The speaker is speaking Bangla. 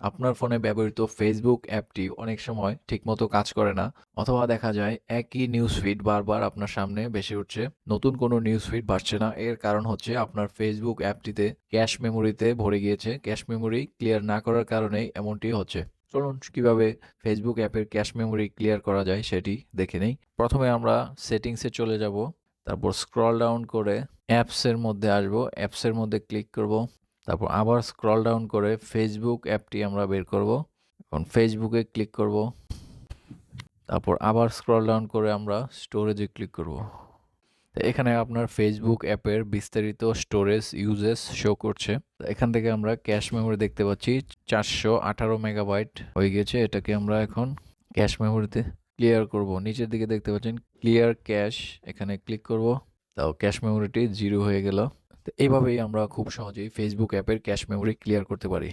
আপনার ফোনে ব্যবহৃত ফেসবুক অ্যাপটি অনেক সময় ঠিকমতো কাজ করে না, অথবা দেখা যায় একই নিউজ ফিড বারবার আপনার সামনে ভেসে উঠছে, নতুন কোনো নিউজ ফিড বাড়ছে না। এর কারণ হচ্ছে আপনার ফেসবুক অ্যাপটিতে ক্যাশ মেমোরিতে ভরে গিয়েছে। ক্যাশ মেমোরি ক্লিয়ার না করার কারণেই এমনটি হচ্ছে। চলুন কীভাবে ফেসবুক অ্যাপের ক্যাশ মেমোরি ক্লিয়ার করা যায় সেটি দেখে নেই। প্রথমে আমরা সেটিংসে চলে যাব, তারপর স্ক্রল ডাউন করে অ্যাপসের মধ্যে আসব। অ্যাপসের মধ্যে ক্লিক করব। তারপর আবার স্ক্রল ডাউন করে ফেসবুক অ্যাপটি আমরা বের করব। এখন ফেসবুকে ক্লিক করব। তারপর আবার স্ক্রল ডাউন করে আমরা স্টোরেজে ক্লিক করব। এখানে আপনার ফেসবুক অ্যাপের বিস্তারিত স্টোরেজ ইউজেস শো করছে। এখান থেকে আমরা ক্যাশ মেমোরি দেখতে পাচ্ছি, চারশো আঠারো মেগাবাইট হয়ে গেছে। এটাকে আমরা এখন ক্যাশ মেমোরিতে ক্লিয়ার করব। নিচের দিকে দেখতে পাচ্ছেন ক্লিয়ার ক্যাশ এখানে ক্লিক করব। তাও ক্যাশ মেমোরিটি জিরো হয়ে গেল। এইভাবেই আমরা খুব সহজেই ফেসবুক অ্যাপের ক্যাশ মেমোরি ক্লিয়ার করতে পারি।